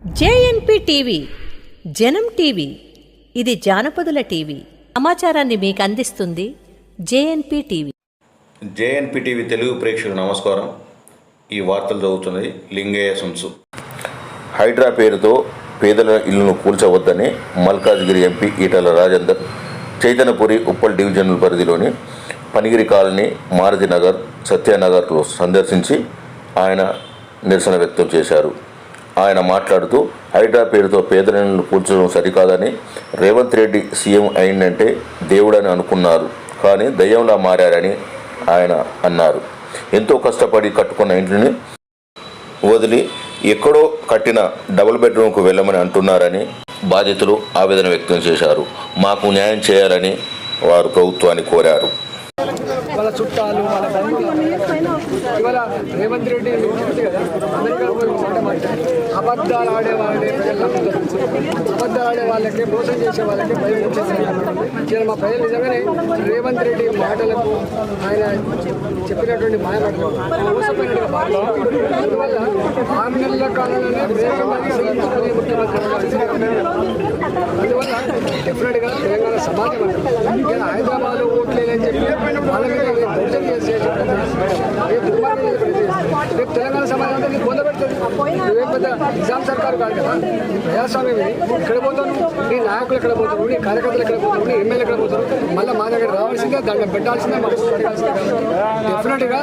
JNP TV జనం TV ఇది జానపదుల TV. సమాచారాన్ని మీకు అందిస్తుంది JNP TV. JNP TV Telugu ప్రేక్షకులు నమస్కారం. ఈ వార్తలు చదువుతున్నది లింగయ్య సుంసు. హైడ్రా పేరుతో పేదల ఇళ్ళను కూల్చవద్దని మల్కాజ్గిరి ఎంపీ ఈటల రాజేందర్ చైతన్యపురి ఉప్పల్ డివిజనల్ పరిధిలోని పనిగిరి కాలనీ మారుతి నగర్ సందర్శించి ఆయన నిరసన వ్యక్తం చేశారు. ఆయన మాట్లాడుతూ హైడ్రా పేరుతో పేదలను కూల్చడం సరికాదని రేవంత్ రెడ్డి సీఎం అయిందంటే దేవుడని అనుకున్నారు కానీ దయ్యంలా మారారని ఆయన అన్నారు. ఎంతో కష్టపడి కట్టుకున్న ఇంటిని వదిలి ఎక్కడో కట్టిన డబుల్ బెడ్రూమ్కు వెళ్ళమని అంటున్నారని బాధితులు ఆవేదన వ్యక్తం చేశారు. మాకు న్యాయం చేయాలని వారు ప్రభుత్వాన్ని కోరారు. వాళ్ళ చుట్టాలు వాళ్ళ బంధువులు ఇవాళ రేవంత్ రెడ్డి కదా అమెరికా పోయి మాట మాట్లాడి. అబద్ధాలు ఆడేవాళ్ళే అబద్ధాలు ఆడే వాళ్ళకి మోసం చేసే వాళ్ళకి భయం వచ్చేసారు ఇలా మా ప్రజలు నిజంగానే రేవంత్ రెడ్డి మాటలకు ఆయన చెప్పినటువంటి మాయమాటలు మోసపోయినట్టుగా భావిస్తారు అందువల్ల ఆరు నెలల కాలంలోనే ముఖ్యమంత్రి అందువల్ల డెఫినెట్గా తెలంగాణ సమాజం అంటారు. హైదరాబాద్ ఓట్లేదని చెప్పి వాళ్ళ మీద ఏదో దౌర్జన్యం చేసి రేపు దుర్మార్గం చేసి ప్రతి- రేపు తెలంగాణ సమాజం అంతా నీకు పొందబెడుతుంది నువ్వేం పెద్ద నిజాం సర్కారు కాదు కదా. ఈ ప్రజాస్వామ్యం ఇది. ఎక్కడ పోతాను నీ నాయకులు ఎక్కడ పోతారు? నీ కార్యకర్తలు ఎక్కడ పోతారు? నీ ఎమ్మెల్యే ఎక్కడ పోతారు? మళ్ళీ మా దగ్గర రావాల్సిందే దాంట్లో పెట్టాల్సిందే మాకు. అడగాల్సిందే డెఫినెట్గా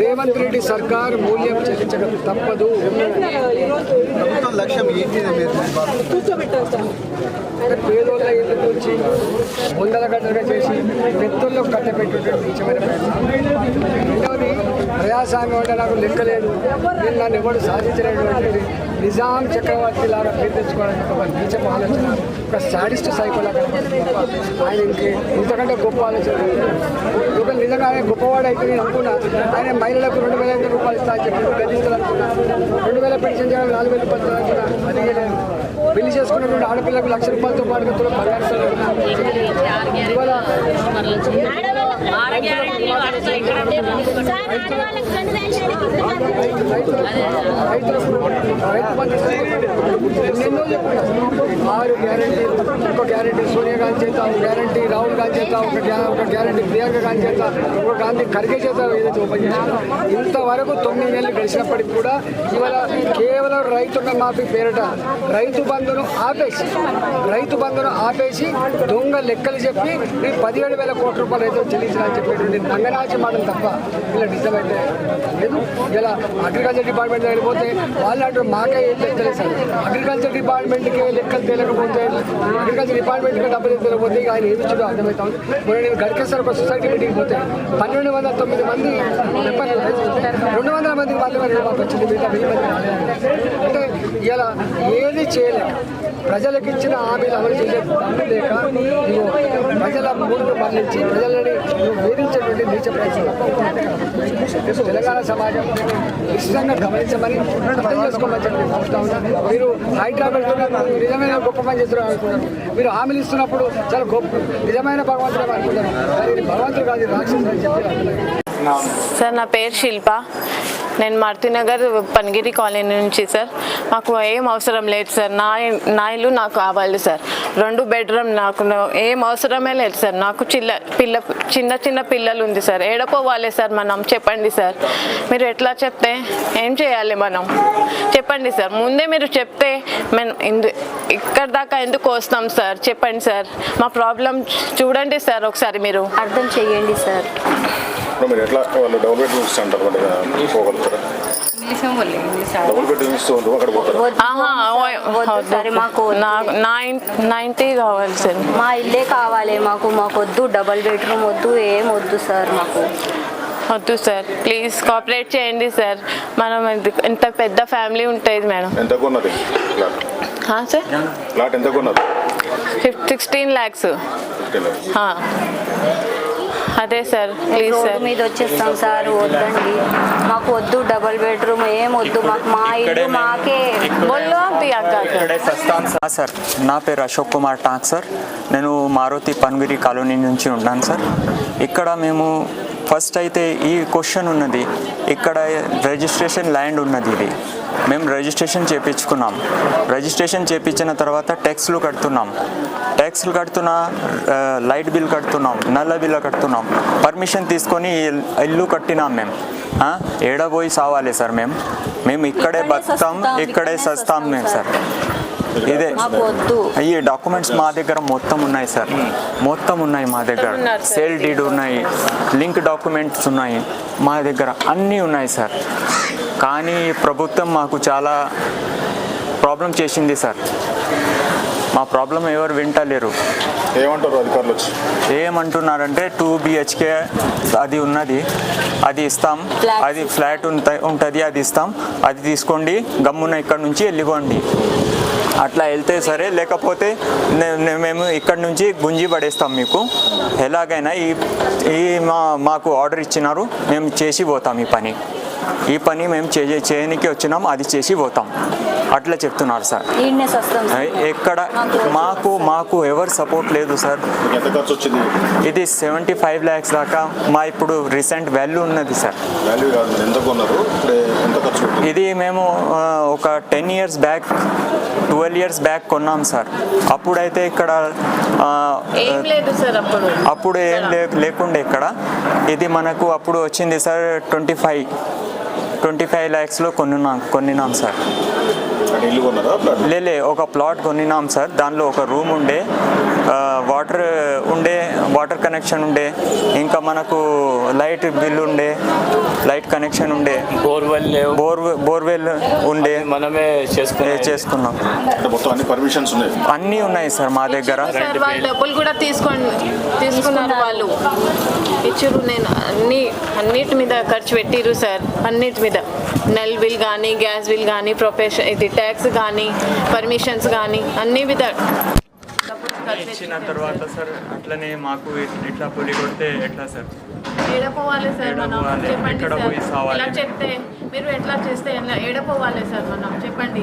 రేవంత్ రెడ్డి సర్కార్ మూల్యం చెల్లించక తప్పదు. ప్రభుత్వం లక్ష్యం ఏంటి అంటే పేదోళ్ళ ఇల్లు కూల్చి వందల గంటలుగా చేసి వ్యక్తుల్లో కట్టబెట్టేటువంటి ప్రయత్నం. రెండవది ప్రజాస్వామ్యం అంటే నాకు లెక్కలేదు. నేను నన్ను ఎవడు సాధించలేటువంటి నిజాం చక్రవర్తి లాగా పేరు తెచ్చుకోవడానికి ఒక నీచపు ఆలోచన ఒక సాడిస్ట్ సైకోలా కనపడుతుంది ఆయన ఇంకే ఇంతకంటే గొప్ప ఆలోచన. ఒకవేళ నిజంగా ఆయన గొప్పవాడు అయితే నేను అనుకున్నా. ఆయన మహిళలకు రెండు వేల ఐదు రూపాయలు ఇస్తా అని చెప్పి గదిస్తారు అనుకున్నా రెండు వేల పెన్షన్ చేయడం నాలుగు వేల రూపాయలు అనుకున్నా అది లేదు పెళ్ళి చేసుకున్నటువంటి ఆడపిల్లకు లక్ష రూపాయలతో పాటు ఇస్తారు. ఇవాళ ఎన్నెన్నో చెప్పారు ఆరు గ్యారంటీ ఒక గ్యారంటీ సోనియా గాంధీ చేత ఒక గ్యారంటీ రాహుల్ గాంధీ చేత ఒక ఒక గ్యారంటీ ప్రియాంక గాంధీ చేత ఒక గాంధీ ఖర్గే చేత ఏదైతే ఓపెన్ చేశారో ఇంతవరకు తొమ్మిది నెలలు గడిచినప్పటికి కూడా ఇవాళ కేవలం రైతున్న మాఫీ పేరిట రైతు బంధును ఆపేసి రైతు బంధును ఆపేసి దొంగ లెక్కలు చెప్పి మీరు పదిహేడు వేల కోట్ల రూపాయలు రైతులు చెల్లించాలని చెప్పేటువంటి నంగనాచి మాటలు తప్ప ఇలా నిజమైతే లేదు. ఇలా అగ్రికల్చర్ డిపార్ట్మెంట్ దగ్గరికి పోతే వాళ్ళు అంటారు మాకే ఏం లెక్కలేదు అగ్రికల్చర్ డిపార్ట్మెంట్కి లెక్కలు తెలియకపోతే అగ్రికల్చర్ డిపార్ట్మెంట్కి డబ్బులు తెలియకపోతే ఇక ఆయన ఏమి ఇచ్చిందో అర్థమవుతా ఉంది మొన్న నేను గడికేసారి ఒక సొసైటీ మీటింగ్ పోతే పన్నెండు వందల తొమ్మిది మంది రెండు వందల మంది మాత్రమే వచ్చింది మిగతా వెయ్యి మంది అంటే ఇలా ఏది చేయలేక ప్రజలకు ఇచ్చిన హామీలు అమలు చేసే దమ్ము లేక నువ్వు ప్రజల ముందు మరణించి ప్రజలని వేధించేటువంటి నీచ ప్రయత్నం తెలంగాణ సమాజం విశిష్టంగా గమనించమని అర్థం చేసుకోమని చెప్పి కోరుతా ఉన్నా. మీరు హైదరాబాద్ నిజమైన గొప్ప పని చేస్తున్నారు అనుకున్నారు మీరు హామీలు ఇస్తున్నప్పుడు చాలా గొప్ప నిజమైన భగవంతుడు అనుకుంటారు భగవంతుడు కాదు ఇది రాక్షసుడు అని చెప్పి సార్ నా పేరు శిల్ప. నేను మర్తినగర్ పనిగిరి కాలనీ నుంచి సార్. మాకు ఏం అవసరం లేదు సార్. నా నా ఇల్లు నాకు కావాలి సార్. రెండు బెడ్రూమ్ నాకు ఏం అవసరమే లేదు సార్. నాకు చిల్ల పిల్ల చిన్న చిన్న పిల్లలు ఉంది సార్. ఏడపోవాలి సార్ మనం. చెప్పండి సార్. మీరు ఎట్లా చెప్తే ఏం చేయాలి మనం? చెప్పండి సార్. ముందే మీరు చెప్తే మేము ఇందు ఇక్కడ దాకా ఎందుకు వస్తాం సార్? చెప్పండి సార్. మా ప్రాబ్లం చూడండి సార్ ఒకసారి మీరు. అర్థం చేయండి సార్. ఇప్పుడు మీరు ఎట్లా వాళ్ళు డబుల్ బెడ్రూమ్ పోగలుగుతారు? డబుల్ అక్కడ పోతారు? వద్దు మాకు నైన్టీ కావాలి సార్. మా ఇల్లే కావాలి మాకు మాకు వద్దు డబల్ బెడ్రూమ్ వద్దు ఏం వద్దు సార్ మాకు. వద్దు సార్ ప్లీజ్ కోఆపరేట్ చేయండి సార్. మనం ఇంత- పెద్ద ఫ్యామిలీ ఉంటుంది మేడం. ఎంత కొన్నది? ప్లాట్ హా, సార్? ప్లాట్ ఎంత కొన్నది? ఫిఫ్ సిక్స్టీన్ ల్యాక్స్. అదే సార్ ప్లీజ్ రోడ్డు సార్. మీద వచ్చేస్తాం సార్ వద్దండి. మాకు వద్దు డబల్ బెడ్రూమ్ ఏం వద్దు మాకు మా ఇల్లు మాకే. బోల్లో అభి అక్క. ఆ, సార్. నా పేరు అశోక్ కుమార్ టాక్ సార్. నేను మారుతి పన్గిరి కాలనీ నుంచి ఉన్నాను సార్. ఇక్కడ మేము ఫస్ట్ అయితే ఈ క్వశ్చన్ ఉన్నది. ఇక్కడ రిజిస్ట్రేషన్ ల్యాండ్ ఉన్నది ఇది. మేము రిజిస్ట్రేషన్ చేయించుకున్నాం రిజిస్ట్రేషన్ చేయించిన తర్వాత ట్యాక్స్లు కడుతున్నాం. ట్యాక్స్లు కడుతున్నా లైట్ బిల్ కడుతున్నాం. నల్ల బిల్ కడుతున్నాం. పర్మిషన్ తీసుకొని ఇల్- ఇల్లు కట్టినాం మేము. ఆ, ఏడ పోయి సావాలి సార్ మేము. మేము ఇక్కడే బతాం ఇక్కడే సస్తాం మేము సార్. ఇదే. ఈ డాక్యుమెంట్స్ మా దగ్గర మొత్తం ఉన్నాయి సార్. మొత్తం ఉన్నాయి మా దగ్గర. సేల్ డీడ్ ఉన్నాయి. లింక్ డాక్యుమెంట్స్ ఉన్నాయి. మా దగ్గర అన్నీ ఉన్నాయి సార్. కానీ ప్రభుత్వం మాకు చాలా ప్రాబ్లం చేసింది సార్. మా ప్రాబ్లం ఎవరు వింటలేరు. ఏమంటారు అధికారులు వచ్చి ఏమంటున్నారంటే టూ బిహెచ్కే అది ఉన్నది. అది ఇస్తాం. అది ఫ్లాట్ ఉంట- ఉంటుంది అది ఇస్తాం. అది తీసుకోండి. గమ్మున ఇక్కడ నుంచి వెళ్ళిపోండి. అట్లా వెళ్తే సరే లేకపోతే మేము ఇక్కడ నుంచి గుంజి పడేస్తాం మీకు. ఎలాగైనా ఈ ఈ మా మాకు ఆర్డర్ ఇచ్చినారు మేము చేసి పోతాం ఈ పని. ఈ పని మేము చే చేయనికి వచ్చినాం అది చేసి పోతాం. అట్లా చెప్తున్నారు సార్. ఎక్కడ మాకు మాకు ఎవరు సపోర్ట్ లేదు సార్. ఇది సెవెంటీ ఫైవ్ ల్యాక్స్ దాకా మా ఇప్పుడు రీసెంట్ వాల్యూ ఉన్నది సార్. ఇది మేము ఒక ten years back twelve years back కొన్నాం సార్. అప్పుడైతే ఇక్కడ ఆ, ఏం లేదు సార్ అప్పుడు. అప్పుడు ఏం లే లేకుండే ఇక్కడ. ఇది మనకు అప్పుడు వచ్చింది sir twenty five. Twenty five ల్యాక్స్లో కొన్నాం కొనినాం సార్. లేలే ఒక ప్లాట్ కొనినాం సార్. దానిలో ఒక రూమ్ ఉండే వాటర్ ఉండే వాటర్ కనెక్షన్ ఉండే ఇంకా మనకు లైట్ బిల్ ఉండే లైట్ కనెక్షన్ ఉండే. బోర్వెల్ బోర్ బోర్వెల్ ఉండే. మనమే చేసుకున్నాం. మొత్తం అన్ని పర్మిషన్స్ ఉన్నాయి? అన్నీ ఉన్నాయి సార్ మా దగ్గర. డబ్బులు కూడా తీసుకోండి తీసుకున్నారు వాళ్ళు. ఇచ్చారు నేను అన్ని అన్నిటి మీద ఖర్చు పెట్టిరు సార్. అన్నిటి మీద. నెల్ బిల్ కానీ గ్యాస్ బిల్ కానీ ప్రొఫెషన్ ఇది ట్యాక్స్ కానీ పర్మిషన్స్ కానీ అన్ని ఖర్చు ఇచ్చిన తర్వాత సార్ అట్లనే మాకు ఇట్లా పులి కొడితే ఎట్లా సార్ ఏడపోవాలి సార్ మనం? చెప్పండి సార్? ఇలా చెప్తే మీరు ఎట్లా చేస్తే ఎలా ఏడపోవాలి సార్ మనం? చెప్పండి.